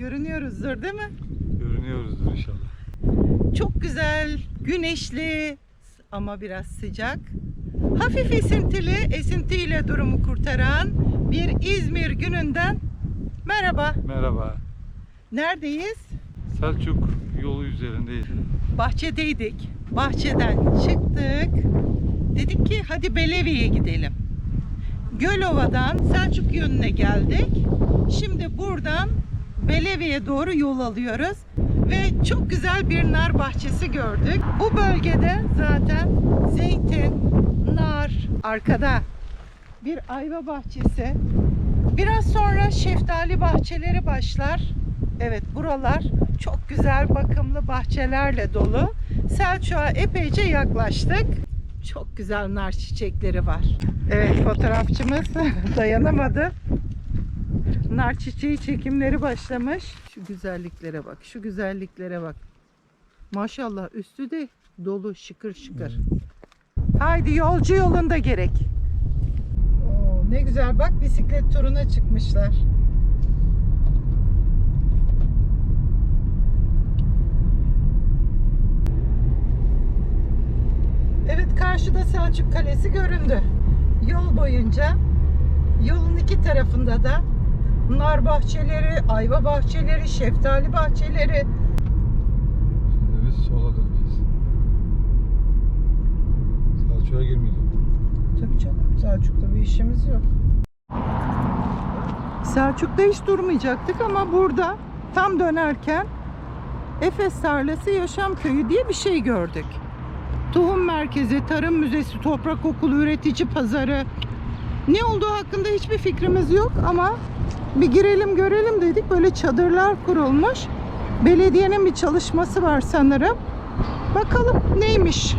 Görünüyoruzdur değil mi? Görünüyoruzdur inşallah. Çok güzel, güneşli ama biraz sıcak. Hafif esintili, esintiyle durumu kurtaran bir İzmir gününden merhaba. Merhaba. Neredeyiz? Selçuk yolu üzerindeyiz. Bahçedeydik. Bahçeden çıktık. Dedik ki hadi Belevi'ye gidelim. Gölova'dan Selçuk yönüne geldik. Şimdi buradan Belevi'ye doğru yol alıyoruz. Ve çok güzel bir nar bahçesi gördük. Bu bölgede zaten zeytin, nar, arkada bir ayva bahçesi. Biraz sonra şeftali bahçeleri başlar. Evet buralar çok güzel bakımlı bahçelerle dolu. Selçuk'a epeyce yaklaştık. Çok güzel nar çiçekleri var. Evet fotoğrafçımız dayanamadı. Nar çiçeği çekimleri başlamış. Şu güzelliklere bak, şu güzelliklere bak. Maşallah üstü de dolu şıkır şıkır. Haydi yolcu yolunda gerek. Oo, ne güzel bak bisiklet turuna çıkmışlar. Evet karşıda Selçuk Kalesi göründü. Yol boyunca yolun iki tarafında da nar bahçeleri, ayva bahçeleri, şeftali bahçeleri. Şimdi biz sola döneceğiz. Selçuk'a girmeyeceğim. Tabii canım Selçuk'ta bir işimiz yok. Selçuk'ta hiç durmayacaktık ama burada tam dönerken Efes Tarlası Yaşam Köyü diye bir şey gördük. Tohum Merkezi, Tarım Müzesi, Toprak Okulu, Üretici Pazarı. Ne olduğu hakkında hiçbir fikrimiz yok ama bir girelim görelim dedik. Böyle çadırlar kurulmuş. Belediyenin bir çalışması var sanırım. Bakalım neymiş?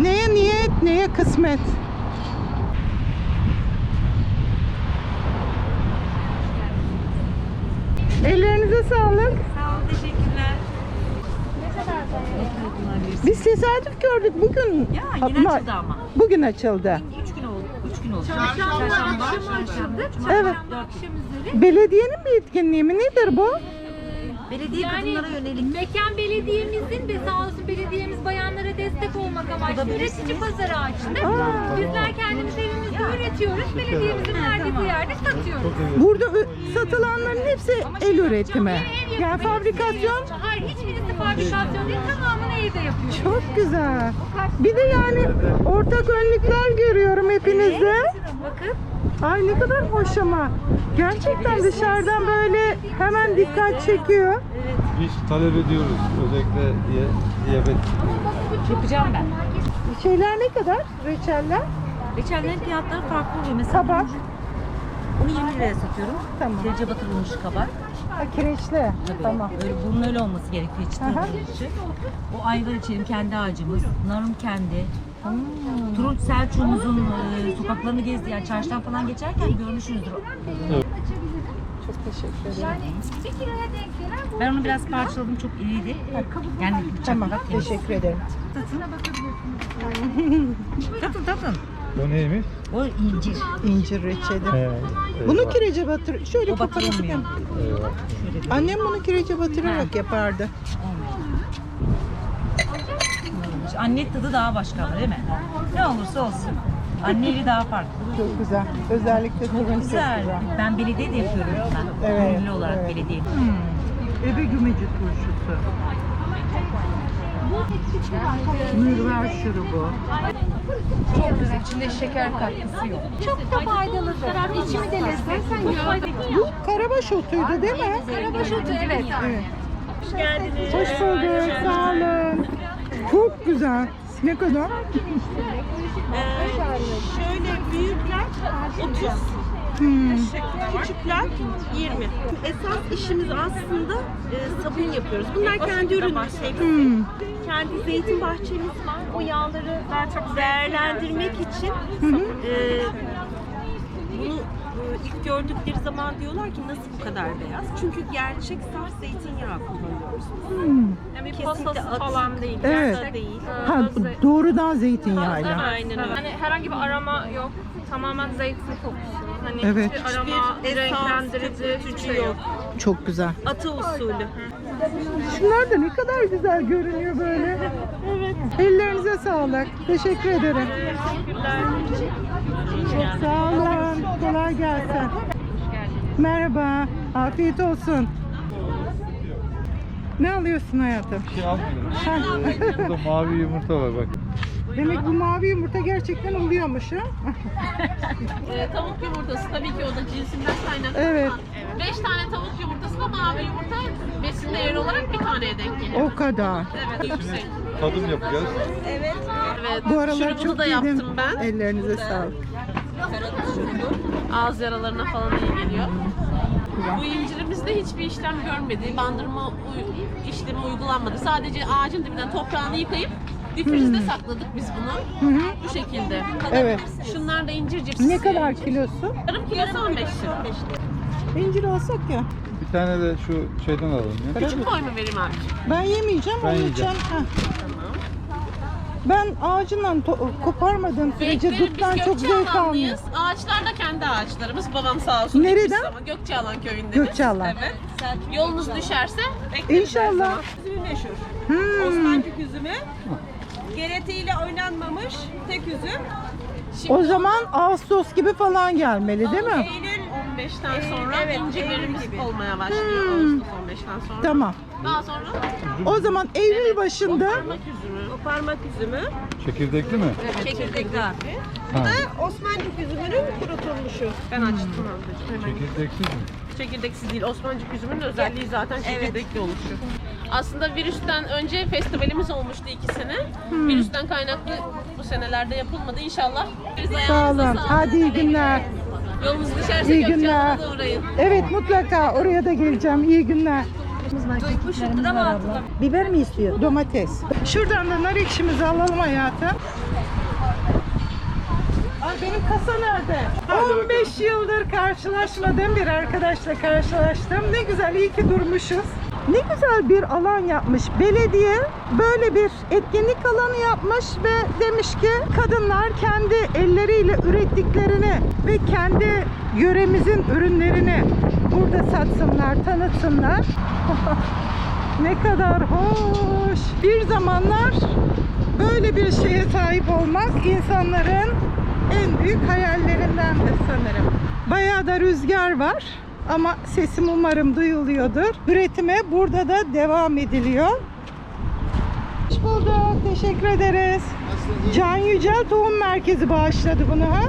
Neye niyet, neye kısmet? Ellerinize sağlık. Sağ olun, teşekkürler. Biz tesadüf gördük bugün. Ya yeni açıldı ama. Bugün açıldı. Üç gün oldu. Üç gün oldu. Çarşamba, Çarşamba açıldı. Evet. Belediyenin bir etkinliği mi? Nedir bu? Belediye Yani kadınlara yönelik. mekan belediyemizin ve sağ olsun belediyemiz bayanlara destek olmak amaçlı üretici pazarı açtı. Aa. Bizler kendimiz evimizde üretiyoruz. Belediyemizin verdiği bu yerde satıyoruz. Burada ü- satılanların hepsi el üretimi. Ev Yani fabrikasyon Hayır hiçbirisi fabrikasyon değil. Tamamını evde yapıyoruz. çok güzel. Bir de yani ortak önlükler görüyorum hepinizde. Bakın. Ay ne kadar hoş ama. Gerçekten dışarıdan böyle hemen dikkat çekiyor. Biz talep ediyoruz. Özellikle diye, diyabet. Yapacağım ben. Şeyler ne kadar? Reçeller? Reçellerin fiyatları farklı oluyor. Mesela Kabak. Bunu 20 liraya satıyorum. Tamam. Kirece batırılmış kabak. Ha, kireçli. Tabii. Tamam. Öyle, bunun öyle olması gerekiyor Aha. dışı. O ayva içelim kendi ağacımız. Narım kendi. Hmm. Turunç Selçuk'umuzun e, sokaklarını gezdi. Yani çarşıdan falan geçerken görmüşsünüzdür. Çok teşekkür ederim. Bir kiloya denk gelen bu. Ben onu biraz parçaladım. Çok iriydi. Yani bıçakla Tamam. Teşekkür ederim. Tatın tatın. O neymiş? O incir. İncir reçeli. He. Bunu kirece batır. Şöyle O batırılmıyor. kapatayım. Eyvah. Şöyle bir Annem bunu kirece batırarak yapardı. olmuş. Anne tadı daha başka ama değil mi? Ne olursa olsun. Anne eli daha farklı. Çok güzel. Özellikle turunç çok Güzel. güzel. Ben belediye de yapıyorum ben. Evet, Gönüllü olarak evet. belediye. Ebe gümeci turşusu. Mürver şurubu. Çok da faydalıdır. İçimi de lezzet. Sen gör. Bu karabaş otuydu değil mi? Karabaş otu evet. Evet. Hoş bulduk. Sağ olun. Çok güzel. Ne kadar? Şöyle büyükler 30, Hmm. küçükler 20. Esas işimiz aslında e, sabun yapıyoruz. Bunlar kendi ürünümüz. Hmm. Kendi zeytin bahçemiz var. O yağları daha çok değerlendirmek için e, bunu e, ilk gördükleri zaman diyorlar ki nasıl bu kadar beyaz? Çünkü gerçek saf zeytinyağı kullanıyoruz. Yani Kesinlikle at falan değil, Evet. değil. Ha, doğrudan zeytinyağıyla. Aynen öyle. Hani herhangi bir arama yok. Tamamen zeytin kokusu. Hani Evet. hiçbir arama, Hiçbir renklendirici hiçbir şey yok. Çok güzel. Atı usulü. Şunlar da ne kadar güzel görünüyor böyle. Evet. Ellerinize sağlık. Teşekkür ederim. Çok sağ olun. Kolay gelsin. Merhaba. Afiyet olsun. Ne alıyorsun hayatım? Bir şey almıyorum. Ha. Burada mavi yumurta var bak. Demek bu mavi yumurta gerçekten oluyormuş ha? Ee, tavuk yumurtası tabii ki o da cinsinden kaynaklı. Evet. 5 tane tavuk yumurtası da mavi yumurta besin değeri olarak bir taneye denk geliyor. O kadar. Evet, yüksek. Tadım yapacağız. Evet. Bu aralar şurubunu çok da yedim. yaptım ben. Ellerinize sağlık. Ağız yaralarına falan iyi geliyor. Bu incirimizde hiçbir işlem görmedi. Bandırma işlemi uygulanmadı. Sadece ağacın dibinden toprağını yıkayıp difrizde sakladık biz bunu. Hı hı. Bu şekilde. Evet. Şunlar da incir cipsi. Ne kadar kilosu? Yarım kilosu 15 lira. İncir alsak ya. Bir tane de şu şeyden alalım ya. Küçük boy mu vereyim abi? Ben yemeyeceğim, Ben onun yiyeceğim. için. Heh. Ben ağacından to- koparmadığım sürece duttan biz çok zevk Gökçealanlıyız. almıyorum. Ağaçlar da kendi ağaçlarımız. Babam sağ olsun. Nereden? dikmiş Ama Gökçealan köyünde. Gökçealan. Evet. Yolunuz düşerse bekleriz her İnşallah. zaman. Üzümü meşhur. Hmm. Osmancık üzümü. Geretiyle oynanmamış tek üzüm. Şimdi O zaman Ağustos gibi falan gelmeli değil mi? Eylül 15'ten sonra evet, incirlerimiz Eylül gibi. olmaya başlıyor. Hmm. Ağustos 15'ten sonra. Tamam. Daha sonra O zaman Eylül başında parmak üzümü. parmak üzümü. Çekirdekli mi? Çekirdekli. Ha. Osmancık üzümünün kurutulmuşu. Ben açtım ablacığım hemen. Çekirdeksiz mi? Çekirdeksiz değil. Osmancık üzümünün özelliği zaten çekirdekli oluşu. Aslında virüsten önce festivalimiz olmuştu iki sene. Hmm. Virüsten kaynaklı bu senelerde yapılmadı. İnşallah. Biz sağ ayağınıza olun. sağlık. Hadi iyi günler. Yolunuz düşerse İyi günler. Gökçealan'a da uğrayın. Evet mutlaka oraya da geleceğim. İyi günler. Biber mi istiyor? Domates. Şuradan da nar ekşimizi alalım hayatım. Ay benim kasa nerede? 15 yıldır karşılaşmadığım bir arkadaşla karşılaştım. Ne güzel iyi ki durmuşuz. Ne güzel bir alan yapmış. Belediye böyle bir etkinlik alanı yapmış ve demiş ki kadınlar kendi elleriyle ürettiklerini ve kendi yöremizin ürünlerini burada satsınlar, tanıtsınlar. Ne kadar hoş. Bir zamanlar böyle bir şeye sahip olmak insanların en büyük hayallerindendir sanırım. Bayağı da rüzgar var ama sesim umarım duyuluyordur. Üretime burada da devam ediliyor. Hoş bulduk. Teşekkür ederiz. Can Yücel Tohum Merkezi bağışladı bunu ha.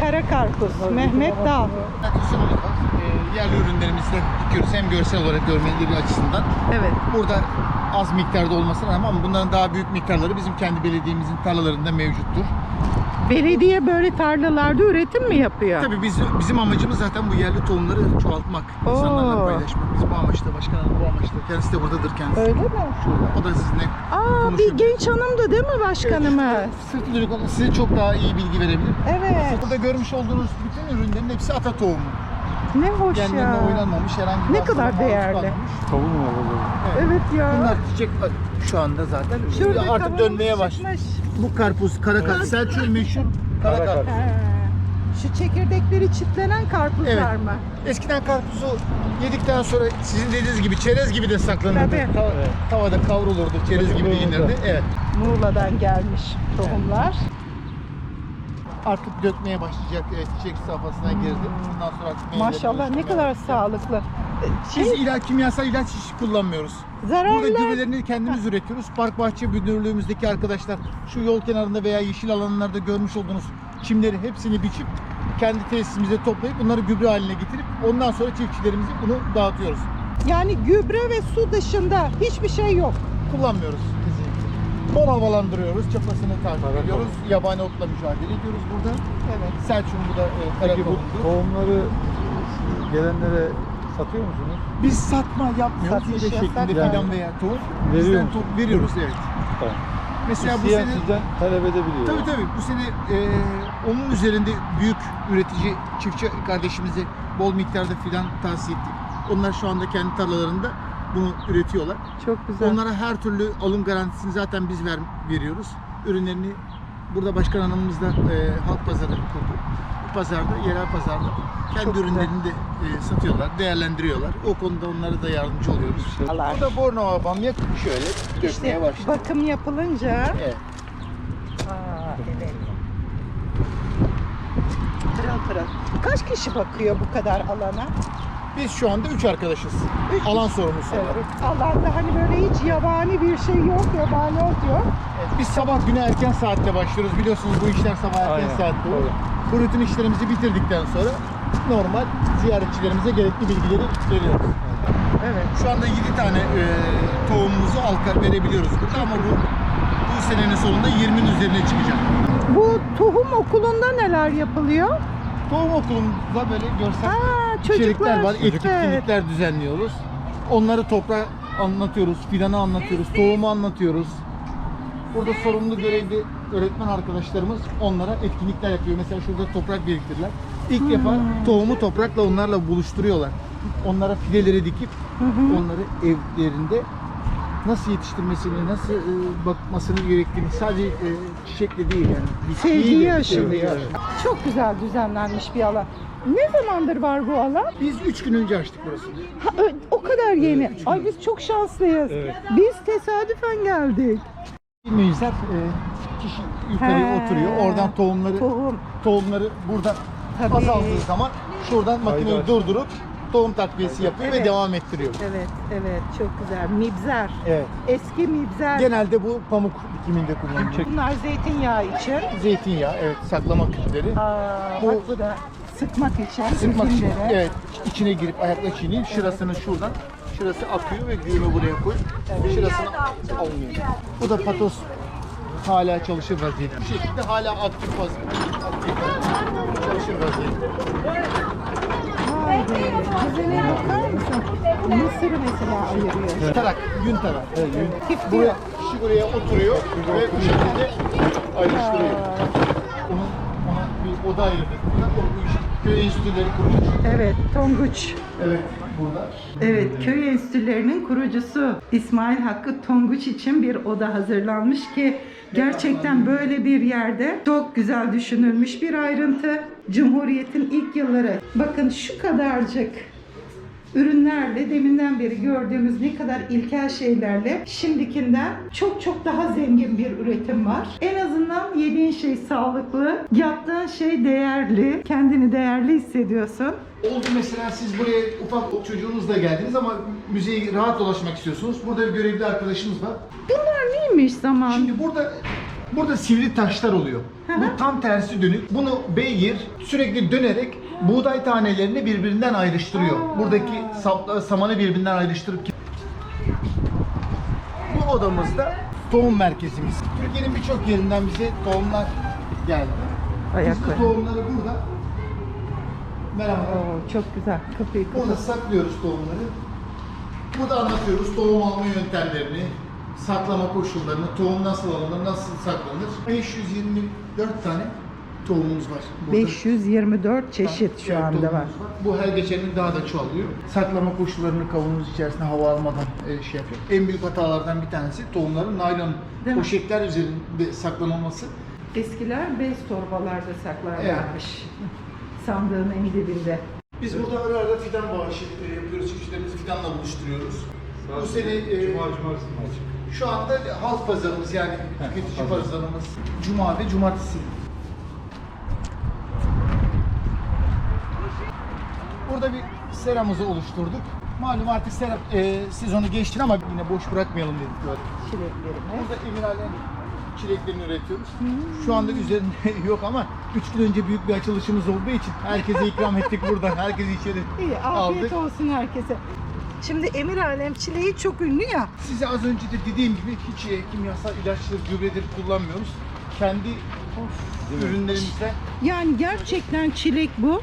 Kara Karpuz. Mehmet Dal. Ee, yerli ürünlerimizi de dikiyoruz hem görsel olarak görmeleri açısından. Evet. Burada az miktarda olmasına rağmen ama bunların daha büyük miktarları bizim kendi belediyemizin tarlalarında mevcuttur. Belediye böyle tarlalarda üretim mi yapıyor? Tabii biz bizim amacımız zaten bu yerli tohumları çoğaltmak, Oo. insanlarla paylaşmak. Biz bu amaçla, başkanım bu amaçla. Kendisi de buradadır kendisi. Öyle mi? Şurada. O da sizinle Aa bir genç hanımdı değil mi başkanımız? Sırtı dönük olan size çok daha iyi bilgi verebilir. Evet. Burada görmüş olduğunuz bütün ürünlerin hepsi ata tohumu. Ne hoş ya. oynanmamış herhangi bir Ne hastalığa kadar maruz değerli. kalmamış. Kavun mu alalım? Evet ya. Bunlar çiçek şu anda zaten. Şurada Artık dönmeye başladı. çıkmış. Bu karpuz, kara karpuz. Selçuk'un meşhur kara Kara karpuz. He. Şu çekirdekleri çitlenen karpuzlar Evet. mı? Eskiden karpuzu yedikten sonra sizin dediğiniz gibi çerez gibi de saklanırdı. Tabii. Ta- tavada kavrulurdu, çerez gibi de yenirdi. Evet. Muğla'dan gelmiş tohumlar. Artık dökmeye başlayacak evet, çiçek safhasına girdi. Bundan sonra artık Maşallah ne oluşturmaya kadar başlayacak. sağlıklı. Biz Şey, ilaç, kimyasal ilaç hiç kullanmıyoruz. Burada zararlar gübrelerini kendimiz üretiyoruz. Park bahçe müdürlüğümüzdeki arkadaşlar şu yol kenarında veya yeşil alanlarda görmüş olduğunuz çimleri hepsini biçip kendi tesisimize toplayıp bunları gübre haline getirip ondan sonra çiftçilerimize bunu dağıtıyoruz. yani gübre ve su dışında hiçbir şey yok. Kullanmıyoruz. Bol havalandırıyoruz, çapasını takip ediyoruz. Yabani otla mücadele ediyoruz burada. Evet. Selçuk'un bu da e, Peki bu tohumları gelenlere satıyor musunuz? Biz satma yapmıyoruz. Satış Hile şeklinde yasak. fidan veya tohum. Veriyor Bizden musun? tohum veriyoruz evet. Tamam. Mesela bu İsteyen sene sizden talep edebiliyor. Tabii tabii bu sene e, onun üzerinde büyük üretici çiftçi kardeşimize bol miktarda filan tavsiye ettik. Onlar şu anda kendi tarlalarında bunu üretiyorlar. Çok güzel. Onlara her türlü alım garantisini zaten biz ver, veriyoruz. Ürünlerini Burada başkan hanımımız da e, halk pazarı kurdu. Bu pazarda, yerel pazarda kendi ürünlerini de e, satıyorlar, değerlendiriyorlar. O konuda onlara da yardımcı oluyoruz. Allah. Burada Bornova bamya şöyle dökmeye İşte başladı. bakım yapılınca Evet. Aa, evet. Pırıl pırıl. Kaç kişi bakıyor bu kadar alana? Biz şu anda 3 arkadaşız. Üç Alan sorumlusu olarak. Evet. Alanda hani böyle hiç yabani bir şey yok, yabani ot yok. Evet, Biz sabah güne erken saatte başlıyoruz. Biliyorsunuz bu işler sabah erken Aynen, saatte olur. Bu rutin işlerimizi bitirdikten sonra normal ziyaretçilerimize gerekli bilgileri veriyoruz. Evet. Şu anda 7 tane e, tohumumuzu alka verebiliyoruz burada ama bu bu senenin sonunda 20'nin üzerine çıkacak. Bu tohum okulunda neler yapılıyor? Tohum okulumuzda böyle görsel Aa, içerikler var, Evet. etkinlikler düzenliyoruz. Onları toprağa anlatıyoruz, fidanı anlatıyoruz, tohumu anlatıyoruz. Burada sorumlu görevli öğretmen arkadaşlarımız onlara etkinlikler yapıyor. Mesela şurada toprak biriktirdiler. İlk defa Hmm. tohumu toprakla onlarla buluşturuyorlar. Onlara fideleri dikip onları evlerinde nasıl yetiştirmesini, nasıl e, bakmasını gerektiğini sadece e, çiçekle değil yani. Sevgiyi aşılıyor. Çok güzel düzenlenmiş bir alan. Ne zamandır var bu alan? Biz 3 gün önce açtık burasını. Ha, ö- o kadar yeni. Ay biz çok şanslıyız. Biz tesadüfen geldik. Meclisler e, kişi yukarıya He. oturuyor. Oradan tohumları Tohum. tohumları burada Tabii. azaldığı zaman şuradan makineyi Haydi. durdurup tohum takviyesi yapıyor ve Evet. devam ettiriyor. Evet, evet çok güzel. Mibzer. Evet. Eski mibzer. Genelde bu pamuk dikiminde kullanılıyor. Bunlar zeytinyağı için. Zeytinyağı, evet saklama küpleri. Aa, Bu- bak bu da sıkmak için. Sıkmak için, evet, içine girip ayakla çiğneyip şırasını şuradan, şırası akıyor ve güğümü buraya koyup şırasını almıyor. Bu da patos hala çalışır vaziyette. Bu şekilde hala aktif vaziyette. Aktif çalışır vaziyette. Güzele bakar mısın? Mısırı mesela ayırıyor. Tarak, yün tarak. Evet, Tip Buraya, kişi buraya oturuyor ve bu şekilde ayrıştırıyor. Onun, ona bir oda ayırdık. Bu köy enstitüleri kurmuş. Evet, Tonguç. Evet, burada. Evet, köy enstitülerinin kurucusu İsmail Hakkı Tonguç için bir oda hazırlanmış ki gerçekten böyle bir yerde çok güzel düşünülmüş bir ayrıntı. Cumhuriyet'in ilk yılları. Bakın şu kadarcık ürünlerle deminden beri gördüğümüz ne kadar ilkel şeylerle şimdikinden çok çok daha zengin bir üretim var. En azından yediğin şey sağlıklı, yaptığın şey değerli, kendini değerli hissediyorsun. Oldu mesela siz buraya ufak çocuğunuzla geldiniz ama müzeyi rahat dolaşmak istiyorsunuz. Burada bir görevli arkadaşımız var. Bunlar neymiş zaman? Şimdi burada burada sivri taşlar oluyor. Bu tam tersi dönük. Bunu beygir sürekli dönerek buğday tanelerini birbirinden ayrıştırıyor. Buradaki sapla, samanı birbirinden ayrıştırıp bu odamızda tohum merkezimiz. Türkiye'nin birçok yerinden bize tohumlar geldi. Biz bu Ayakları. tohumları burada Merhaba. Oo, çok güzel. Kapıyı kapat. Burada saklıyoruz tohumları. Burada anlatıyoruz tohum alma yöntemlerini, saklama koşullarını, tohum nasıl alınır, nasıl saklanır. 524 tane tohumumuz var. burada. 524 çeşit şu Evet, anda var. tohumumuz Bu her geçen gün daha da çoğalıyor. Saklama koşullarını kavanoz içerisinde hava almadan e, şey yapıyor. En büyük hatalardan bir tanesi tohumların naylon Değil mi? poşetler üzerinde saklanılması. Eskiler bez torbalarda saklarlarmış. Sandığın en dibinde. Biz burada ara ara fidan bağışı e, yapıyoruz. Çiftçilerimizi fidanla buluşturuyoruz. Bu sene e, Cuma, cumartesi mi açık? Şu anda halk pazarımız yani tüketici pazarımız cuma ve cumartesi. Burada bir seramızı oluşturduk. Malum artık sera e, sezonu geçti ama yine boş bırakmayalım dedik böyle. Çileklerimi. Burada Emirhalen çileklerini üretiyoruz. Şu anda üzerinde yok ama 3 gün önce büyük bir açılışımız olduğu için herkese ikram ettik buradan. Herkesi içeri İyi, afiyet aldık. olsun herkese. Şimdi Emir Alem çileği çok ünlü ya. Size az önce de dediğim gibi hiç e, kimyasal ilaçları, gübreleri kullanmıyoruz. Kendi ürünlerimizde Yani gerçekten çilek bu.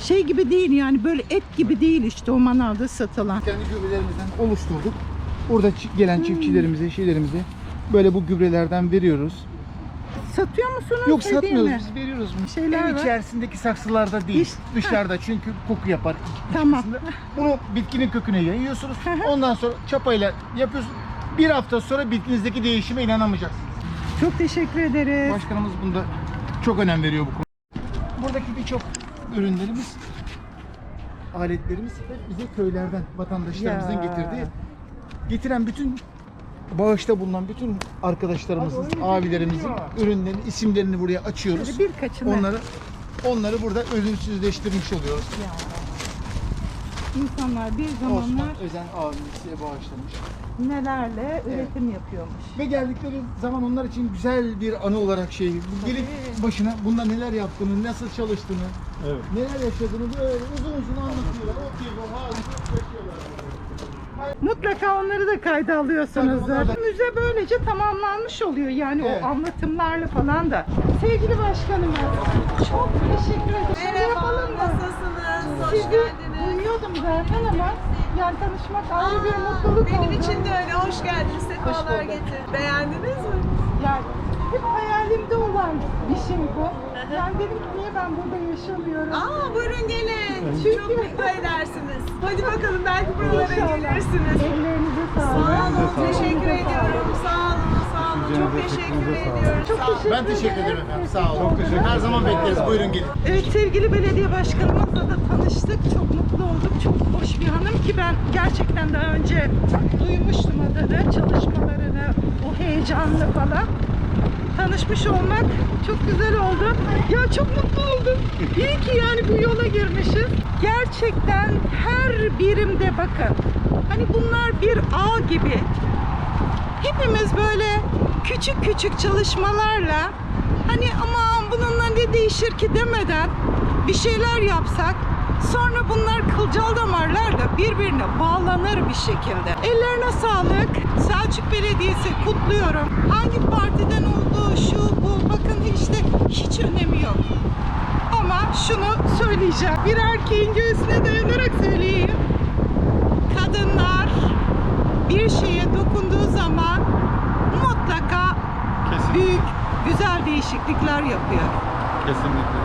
Şey gibi değil yani böyle et gibi değil işte o manavda satılan. kendi gübrelerimizden oluşturduk. Burada çi- gelen Hmm. çiftçilerimize, şeylerimize böyle bu gübrelerden veriyoruz. Satıyor musunuz? Yok hediye satmıyoruz, mi? biz veriyoruz. Şeyler Ev var. içerisindeki saksılarda değil, İş- dışarıda çünkü koku yapar. Tamam. Bunu bitkinin köküne yayıyorsunuz. Hı hı. Ondan sonra çapayla yapıyorsunuz. Bir hafta sonra bitkinizdeki değişime inanamayacaksınız. Çok teşekkür ederiz. Başkanımız bunda çok önem veriyor bu konu. Buradaki birçok ürünlerimiz, aletlerimiz hep bize köylerden, vatandaşlarımızın Ya. getirdiği. Getiren bütün bağışta bulunan bütün arkadaşlarımızın, abilerimizin ürünlerini, isimlerini buraya açıyoruz. Birkaçını Onları onları burada ölümsüzleştirmiş oluyoruz. insanlar bir Osman zamanlar Özen abimize bağışlamış. nelerle üretim yapıyormuş. Ve geldikleri zaman onlar için güzel bir anı olarak şey, gelip başına bunda neler yaptığını, nasıl çalıştığını, Evet. neler yaşadığını böyle uzun uzun anlatıyorlar. O keyif, o haz, yaşıyorlar. Mutlaka onları da kayda. Tabii, da- Müze böylece tamamlanmış oluyor yani Evet. o anlatımlarla falan da. Sevgili başkanım çok teşekkür ederim. Merhaba, nasılsınız? Hoş Sizi duyuyordum zaten ama yani tanışmak ayrı bir mutluluk Benim oldu. için de öyle. Hoş geldiniz. Sefalar bulduk. getir. Beğendiniz mi? Yani hep hayalimde olan bir şey bu. Yani dedim ki niye ben burada yaşamıyorum? Aa buyurun gelin. Çünkü- Çok mutlu edersiniz. Hadi bakalım belki buralara İnşallah. gelirsiniz. Ellerinize Sağ sağlık. olun. Teşekkür ediyorum. Sağ olun. Sağ olun. Çok teşekkür sağlık. ediyorum. Çok Sağ olun. teşekkür Ben teşekkür ederim efendim. Sağ olun. Çok teşekkür Her zaman bekleriz. Buyurun gelin. Evet sevgili belediye başkanımızla da tanıştık. Çok mutlu olduk. Çok hoş bir hanım ki ben gerçekten daha önce duymuştum adını, çalışmalarını, o heyecanlı falan. Tanışmış olmak çok güzel oldu. Ya çok mutlu oldum. İyi ki yani bu yola girmişiz. Gerçekten her birimde bakın. Hani bunlar bir ağ gibi. Hepimiz böyle küçük küçük çalışmalarla hani aman bununla ne değişir ki demeden bir şeyler yapsak sonra bunlar kılcal damarlarla birbirine bağlanır bir şekilde. Ellerine sağlık. Selçuk Belediyesi kutluyorum. Hangi partiden olduğu şu bu bakın işte hiç önemi yok. Ama şunu söyleyeceğim. Bir erkeğin göğsüne dayanarak söyleyeyim. Kadınlar bir şeye dokunduğu zaman mutlaka Kesin, büyük, güzel değişiklikler yapıyor. kesinlikle.